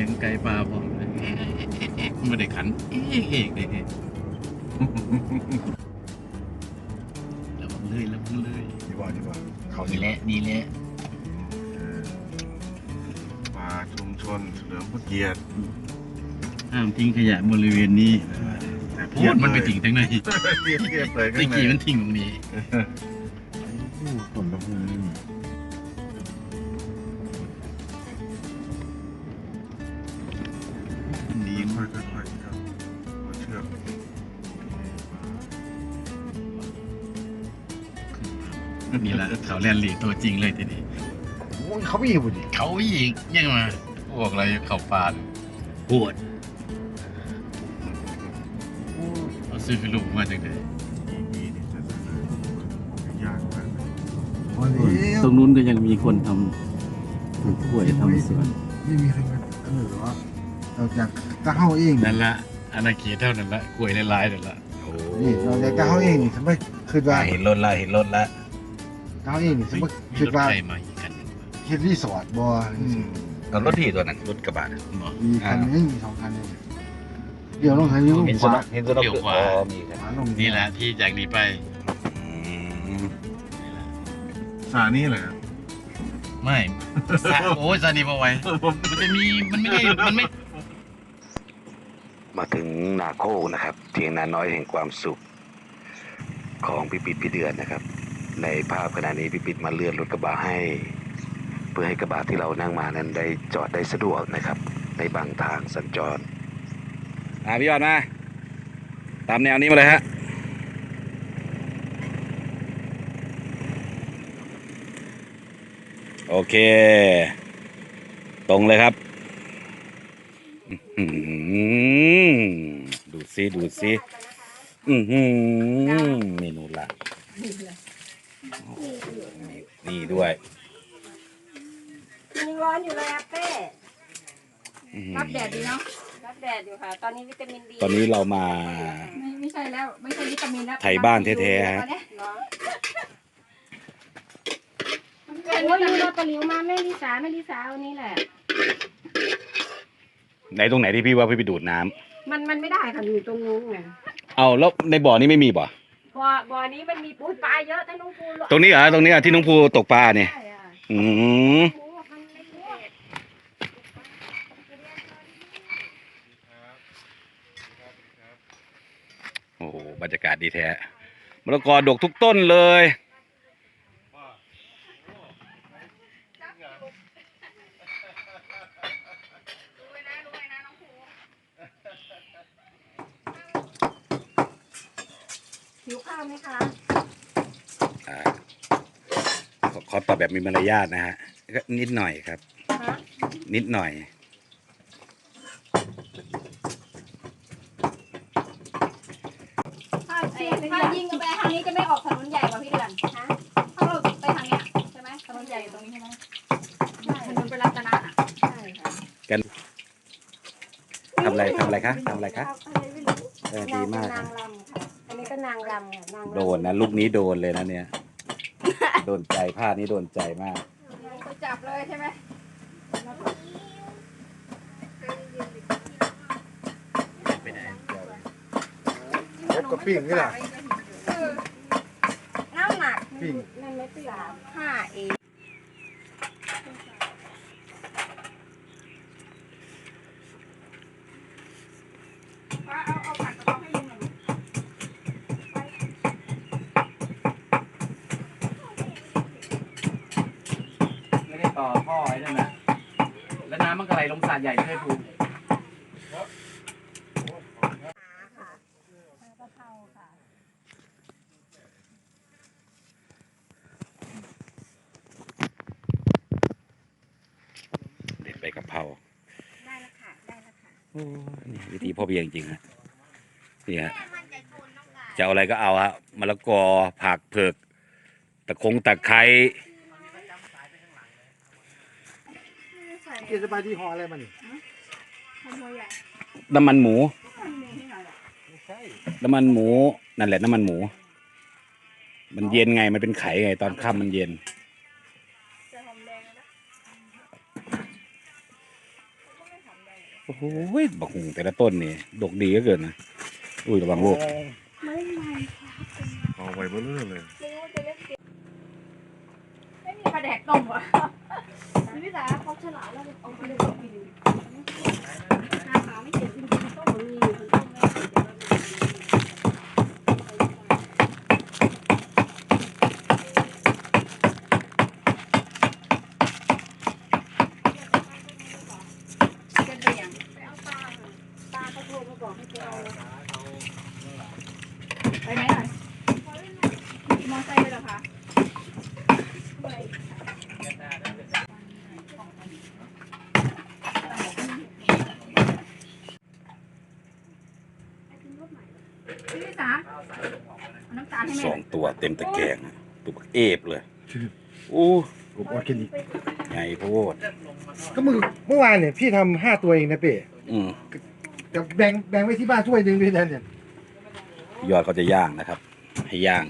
สียงไก่ปลาพร้อมเลยไม่ได้ขัน เอกเอกเลยเนี่ยแล้วมันเลยแล้วมันเลยดีกว่าดีกว่าเขานี่แหละนี่แหละป่าชุมชนเฉลิมพระเกียรติห้ามทิ้งขยะบริเวณนี้พูดมันไปทิ้งทั้งไหนเพียบเพียบเลยตะกี้มันทิ้งตรงนี้ และเขาแลนลีตัวจริงเลยทีนี้เขาไม่อยู่ดิเขาอีกยังมาพวกอะไรเขาปานปวดเอาซื้อลูกมาจากไหนดีๆนี่จะยากมากตรงนู้นก็ยังมีคนทำปลูกกล้วยทำสวนไม่มีใครมาเออหรอเราจากตะเฮาเองนั่นละอาณาเขตเท่านั้นละกล้วยหลายๆนั่นละนี่เราจากตะเฮาเองนี่สมคือว่าเห็นรถละเห็นรถละ เฮาเองนี่สมมติมีคือรถว่าไฟมาอีกคันหนึ่งเฮ็ดรีสอร์ทบ่กับรถที่ตัวนั้นรถกระบะน่ะหมอมีคันนึงมีสองคันเลยเดี๋ยวลงทางนี้ลงเห็นขตัววานั้นเห็นตัวนั้นเดี๋ยวขวา อ๋อมีครับขวาลงนี่แหละที่จากนี้ไปอืมนี่แหละสานี่แหละไม่สะโอ้ยซานีบเอาไว้มันจะมีมันไม่ได้มันไม่ มาถึงนาโคกนะครับเทียงนาน้อยแห่งความสุขของพี่ปิดพี่เดือนนะครับ ในภาพขณะนี้พี่ปิดมาเลื่อนรถกระบะให้ เพื่อให้กระบะที่เรานั่งมานั้นได้จอดได้สะดวกนะครับ ในบางทางสัญจรอ่าพี่ยอดมา ตามแนวนี้มาเลยฮะโอเค ตรงเลยครับอือหือดูซิดูซิอือหือเมนูลัก นี่ด้วยยังร้อนอยู่เลยอะเป้อื้อหือรับแดดดีเนาะรับแดดอยู่ค่ะ ตอนนี้วิตามินดีตอนนี้เรามา ไม่ไม่ใช่แล้ว ไม่ใช่วิตามินแล้วไทยบ้านแท้ๆฮะตอนเนี้ยเหรอโอ้ยมีเราตะหลิวมาแม่ลิสาแม่ลิสาวันนี้แหละ ไหนตรงไหนที่พี่ว่าพี่ไปดูดน้ำมันมันไม่ได้ค่ะอยู่ตรงนู้นไงเอาแล้วในบ่อนี้ไม่มีบ่อ บ่อบ่อนี้มันมีปูปลาเยอะท่านน้องปูตรงนี้เหรอตรงนี้เหรอที่น้องภูตกปลาเนี่ยใช่อะอืมโอ้มันไม่รู้โอ้โหบรรยากาศดีแท้มะละกอดกทุกต้นเลยาวไหมคะอ่าขอขอตอบแบบมีมารยาทนะฮะก็นิดหน่อยครับฮะนิดหน่อย ถ้าเอ้ยถ้ายิงกันไปทางนี้จะไม่ออกถนนใหญ่กว่าพี่เดือนฮะถ้าเราไปทางเนี้ยใช่ไหมถนนใหญ่อยู่ตรงนี้ใช่ไหมใช่ถนนเป็นรัตนาอะใช่ค่ะทำอะไรทำอะไรคะทำอะไรคะอะไรไม่รู้เออดีมากนางนะรำค่ะอั นนี้ก็นางรำค่ะนางรำโดนนะลูกนี้โดนเลยนะเนี่ย โดนใจพลาดนี้โดนใจมาก ไปจับเลยใช่ไหมไปได้รถก็ปิ้งนี่แหละ น้ำหนักปิ้งนั่นไม่ตีหลาห้าเอง ไหลลงสระใหญ่ด้วยภูกะเพราค่ะเด็ดใบกะเพราได้แล้วค่ะ ได้แล้วค่ะโอ้นี่วิธีพ่อเพียงจริงๆฮะนี่ฮะจะเอาอะไรก็เอาฮะมะละกอผักเผือกตะคงตะไคร้ เกียรติบายที่หออะไรมันนี่น้ำมันหมู น้ำมันหมูนั่นแหละน้ำมันหมู มันเย็นไงมันเป็นไข่ไง ตอนค่ำมันเย็นโอ้โหบักหุงแต่ละต้นนี่ดกดีก็เกินนะอุ้ยระวังโรคไม่ไม่เอาไว้เบื่อเลยไม่มไม่มีปลาแดกต้มวะ พี่สาเขาฉลาดแล้วเอาไปเลยต้มไปดูหาหาไม่เจอจริงๆต้มมันมีอยู่มันต้มไม่ได้เป็นตัวอย่างไปเอาปลาปลาเขาโทรมาบอกให้ไปเอาไปไหนหน่อยมอไซค์เลยเหรอคะ พี่ลิสาเอาน้ำตาลให้ ส แม่ อง ตัวเต็มตะแกรงอะตัวบักเอฟเลยโอ้ผมว่าแค่นี้ใหญ่โพดก็มึงเมื่อวานเนี่ยพี่ทำห้าตัวเองนะเป้อืมแต่แบ่งแบ่งไว้ที่บ้านถ้วยหนึ่งด้วยนะเนี่ยยอดเขาจะย่างนะครับ ให้ย่าง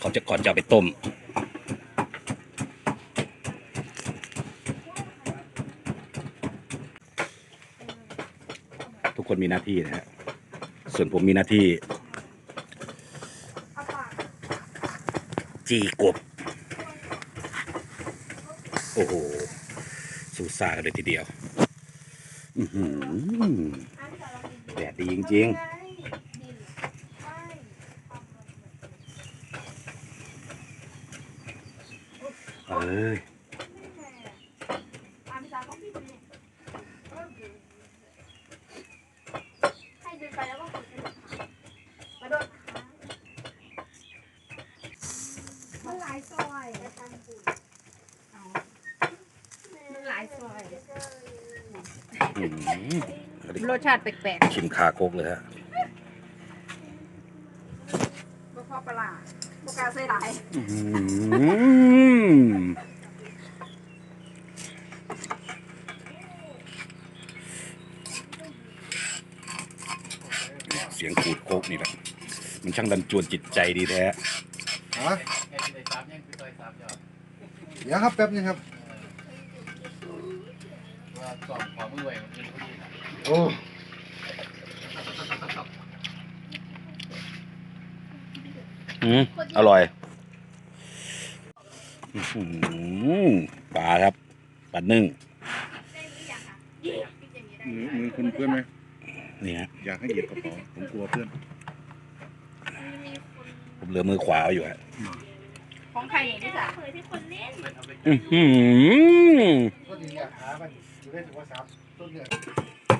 เขาจะก่อนจะเอาไปต้มทุกคนมีหน้าที่นะฮะส่วนผมมีหน้าที่ จีกบ โอ้โห สูซ่ากันเลยทีเดียวอืแดดดีจริงๆเอ้ย ให้เดินไปแล้วก็กดกระโดดมันหลายซอยมันหลายซอย อืม รสชาติแปลกชิมคาโคกเลยฮะๆก็พอปลาโบกล้าใส่หลายอืมเสียงขูดโคกนี่แหละ มันช่างดันจวนจิตใจดีแท้ ฮะเดี๋ยวครับแป๊บนึงครับ ว่าสองขอมือไว้มันเป็นผู้หญิงอะโอ้อืมอร่อยอื้อหือปลาครับปลานึ่งมือคุณเพื่อนไหมนี่ฮะอยากให้เหยียบกระเป๋าผมกลัวเพื่อนผมเหลือมือขวาไว้อยู่ฮะ ของใครอย่างนี้จ้ะอื้อหือ ก็ดีอยากหามันอยู่ได้ถึงว่าสามต้นเนี่ยข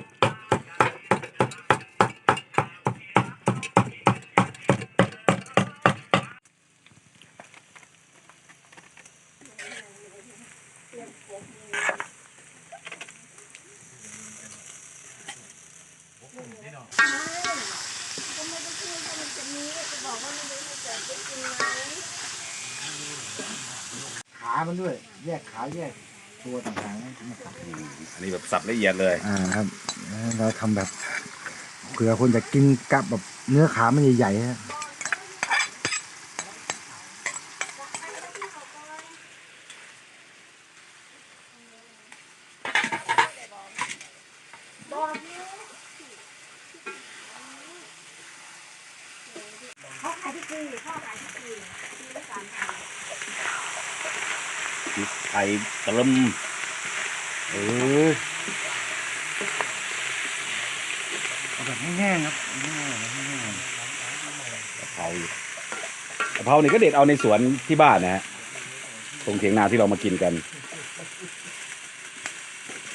แยกตัวต่างๆนะครับอันนี้แบบสับละเอียดเลย อ่าครับ เราทำแบบเผื่อคนจะกินกับแบบเนื้อขามันใหญ่ๆฮะ เขาขายที่คือเขาขายที่คือคือด้วยกัน พริกไทย ตะลมเออเอาแบบแห้งๆครับแห้งกะเพราอีกกะเพรานี่ก็เด็ดเอาในสวนที่บ้านนะฮะตรงเถียงนาที่เรามากินกัน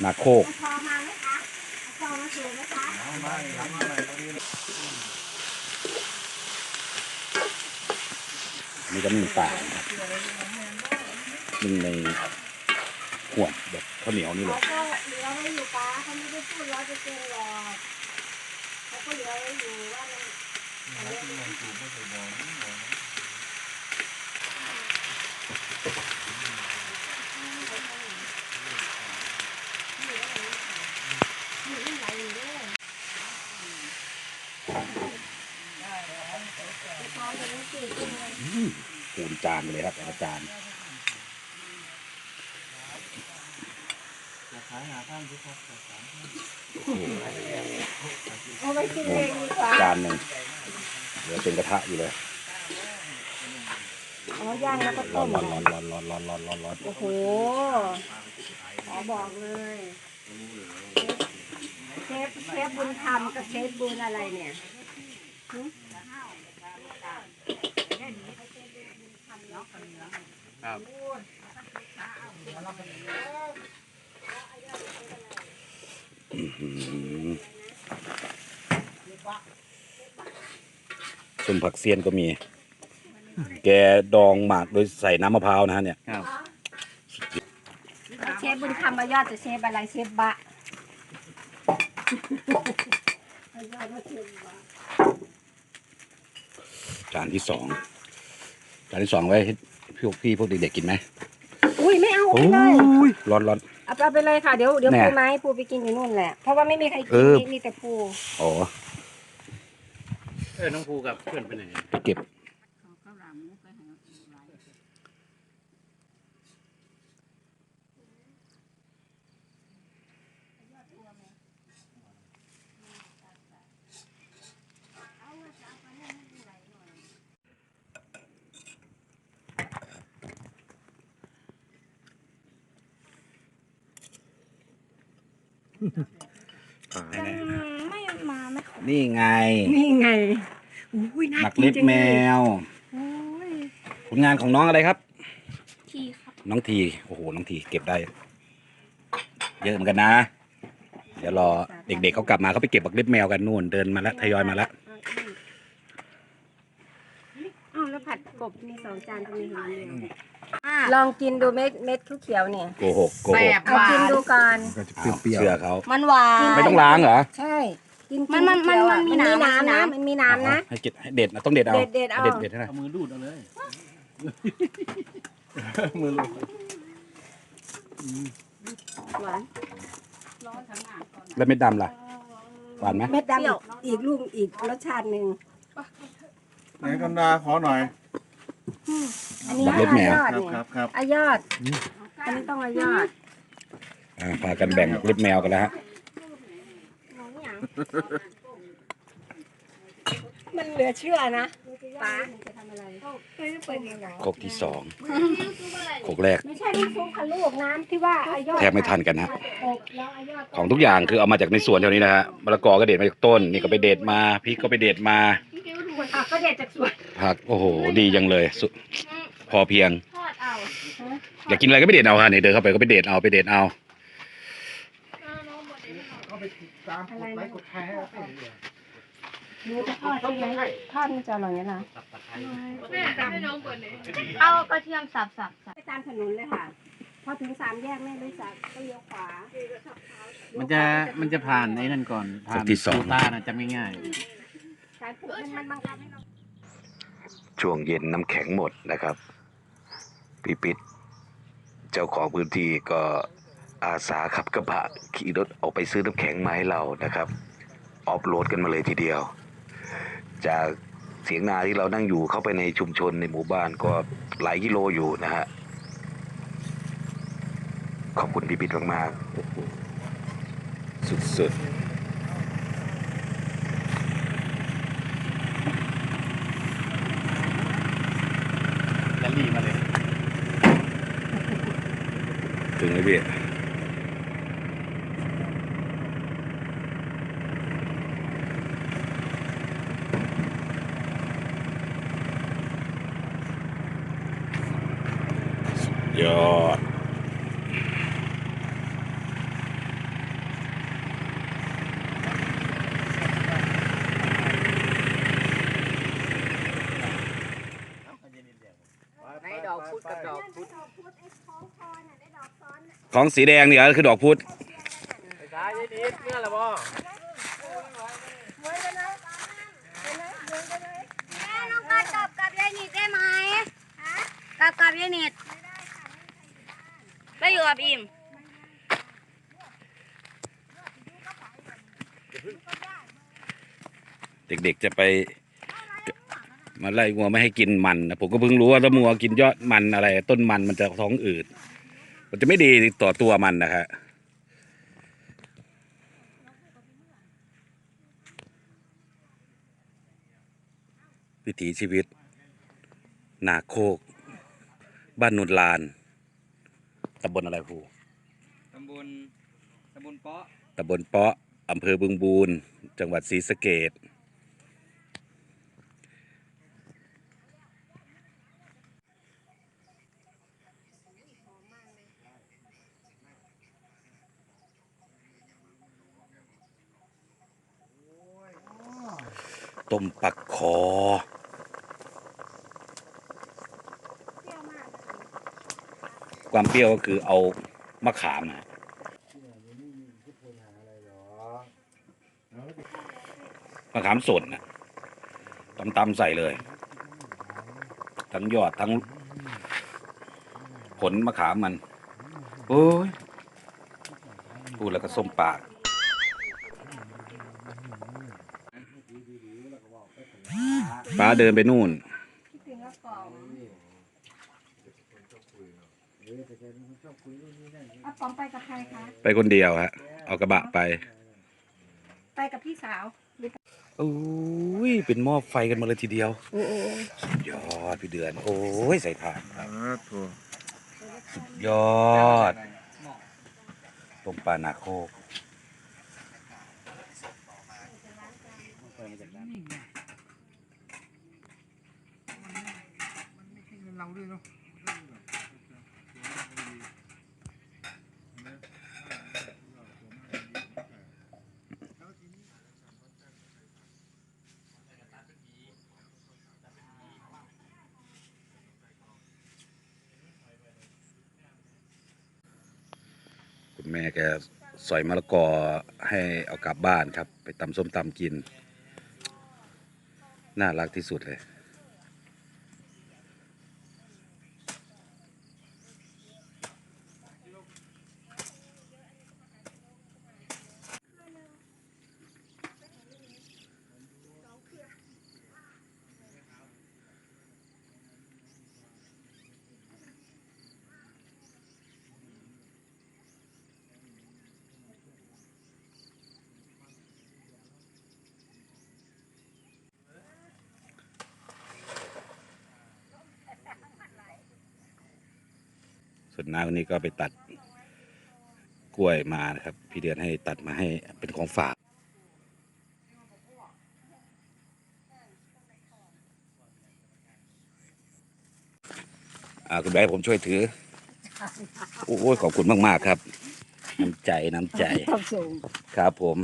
นาโคก พอมาไหมคะพอมาสูงไหมคะอันนี่ก็นึ่งปลานะครับนึ่งใน ห่วงแบบข้าวเหนียวนี่เลยเขาก็เหลือไว้อยู่ป้าเขาไม่ได้พูดร้อยเปอร์เซ็นต์หรอกเขาก็เหลือไว้อยู่ว่ามันพอจะรู้สึกปูนจานเลยครับแต่ละ จานเอาไปกินเองดีกว่าจานหนึ่งเหลือเป็นกระทะอยู่เลยอ๋อย่างแล้วก็ร้อต้นมร้อนร้อนร้อนร้อนร้อนร้อนร้อนร้อนโอ้โหขอบอกเลยเชฟเชฟบุญธรรมกับเชฟบุญอะไรเนี่ยหึอื้อหือ ส้มผักเซียนก็มี แกดองหมากโดยใส่น้ำมะพร้าวนะฮะเนี่ยเชฟบุญธรรมมายอดจะเชฟอะไรเชฟบะจานที่สองจานที่สองไว้ให้พวกพี่พวกเด็กๆกินไหมอุ้ยไม่เอาโอ้ไปเลยยร้อนร้อน เอาไปเอาไปเลยค่ะเดี๋ยวเดี๋ยวแน่ปูไม้ปูไปกินอยู่นู่นแหละ เพราะว่าไม่มีใครเอกินอมีมีแต่ปู อ๋อ เออน้องภูกับเพื่อนไปไหน ไปเก็บ ไม่มาไม่นี่ไง นี่ไงอุ้ยน่าหมักกินเล็บจังแมเลย ว โอ้ยผลงานของน้องอะไรครับ ทีครับน้องที โอ้โห น้องที เก็บได้ เยอะเหมือนกันนะ เดี๋ยวรอเด็กๆเขากลับมาเขาไปเก็บบักเล็บแมวกันนู่น เดินมาแล้วทยอยมาแล้วอ้าวแล้ว ผัดกบมีสองจานตรงนี้เห็นไหมลองกินดูเม็ดเม็ดเขียวๆเนี่ยโกหกโกหกเอากินดูก่อนก็จะอ้าวเปรี้ยวเชื่อเขา มันหวาน ไม่ต้องล้างเหรอ ใช่กินมันมันมันมันมีมีน้ำน้ำนะมันมีน้ำนะ ให้เก็บให้เด็ดนะต้องเด็ดเอาเด็ดเด็ดเอา เด็ดเด็ดให้หน่อยเอามือดูดเอาเลย มือลูกหวานแล้วเม็ดดำล่ะหวานไหมเม็ดดำอีกอีกลูกอีกรสชาติหนึ่ง ไหนกันดาขอหน่อยอันนี้บักเล็บแมว อายอดครับเนี่ยครับครับอายอด อันนี้ต้องอายอดอ่าพากันแบ่งบักเล็บแมวกันแล้วฮะมันเหลือเชื่อนะป้าจะทำอะไรโคกที่สองโคกแรกไม่ใช่น้ำซุปค่ะลูกน้ำที่ว่าอายอดแทบไม่ทันกันนะอบแล้วอายอดของทุกอย่างคือเอามาจากในสวนแถวนี้นะฮะมะละกอก็เด็ดมาจากต้น นี่ก็ไปเด็ดมาพริกก็ไปเด็ดมา อะก็เด็ดจากสวนผักโอ้โหดีจังเลยสุพอเพียงทอดเอาอยากกินอะไรก็ไปเด็ดเอาค่ะนี่เดินเข้าไปก็ไปเด็ดเอาไปเด็ดเอาอะไรนะหนูจะทอดใช่ไหมทอดมันจะอร่อยไหมล่ะเอากระเทียมสับสับสับไปตามถนนเลยค่ะ พอถึงสามแยกแม่เลยสักก็เลี้ยวขวา มันจะมันจะผ่านไอ้นั่นก่อนผ่านที่สองตูต้านะจำง่ายการปลูกมันมันบังคับให้เราช่วงเย็นน้ำแข็งหมดนะครับพี่ปิดเจ้าของพื้นที่ก็อาสาขับกระบะขี่รถออกไปซื้อน้ำแข็งมาให้เรานะครับออฟโหลดกันมาเลยทีเดียว จากเสียงนาที่เรานั่งอยู่เข้าไปในชุมชนในหมู่บ้านก็หลายกิโลอยู่นะฮะขอบคุณพี่ปิดมากๆสุดๆ ถึ遍。有 ของสีแดงเนี่ยคือดอกพุธแม่น้องกากลับกับยายนิดได้ไหมกลับกับยายนิดไปอยู่กับอิมเด็กๆจะไปมาไล่งัวไม่ให้กินมันนะผมก็เพิ่งรู้ว่าถ้ามัวกินยอดมันอะไร ต้นมันมันจะท้องอืด มันจะไม่ดีต่อตัวมันนะครับวิถีชีวิต นาโคก บ้านนุนลาน ตำบลอะไรครูตำบลตำบลเปาะตำบลเปาะอำเภอบึงบูน จังหวัดศรีสะเกด ต้มปักคอ ความเปรี้ยวก็คือเอามะขามนะมะขามสดนะตำตำๆใส่เลย ทั้งยอดทั้ง ผลมะขามมัน โอ้ยพูดแล้วก็ส้มปาก ป้าเดินไปนู่น คิดถึงกระป๋องอาป๋องไปกับใครคะ ไปคนเดียวฮะ เอากระบะไปไปกับพี่สาวโอ้ยเป็นหม้อไฟกันมาเลยทีเดียวโอ้โหสุดยอดพี่เดือน โอ้ยใส่ถ่านครับอ่าถูกยอดต้มปลานาโคก คุณแม่แกสอยมะละกอให้เอากลับบ้านครับ ไปตำส้มตำกิน น่ารักที่สุดเลย ส่วนน้าคนนี้ก็ไปตัดกล้วยมานะครับ พี่เดือนให้ตัดมาให้เป็นของฝากอ่าคุณแบงค์ผมช่วยถือ โอ้ยขอบคุณมาก ๆ ครับ น้ำใจน้ำใจต้องสูงครับผม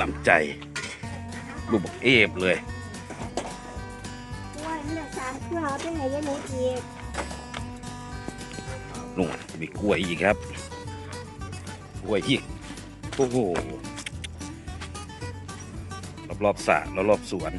น้ำใจ ลูกบอกเอฟเลยว่าเนี่ยสามเครื่องเอาไปไหนยังหนูอีกนู่นมีกล้วยอีกครับ กล้วยอีกโอ้โหรอบๆสระรอบๆสวน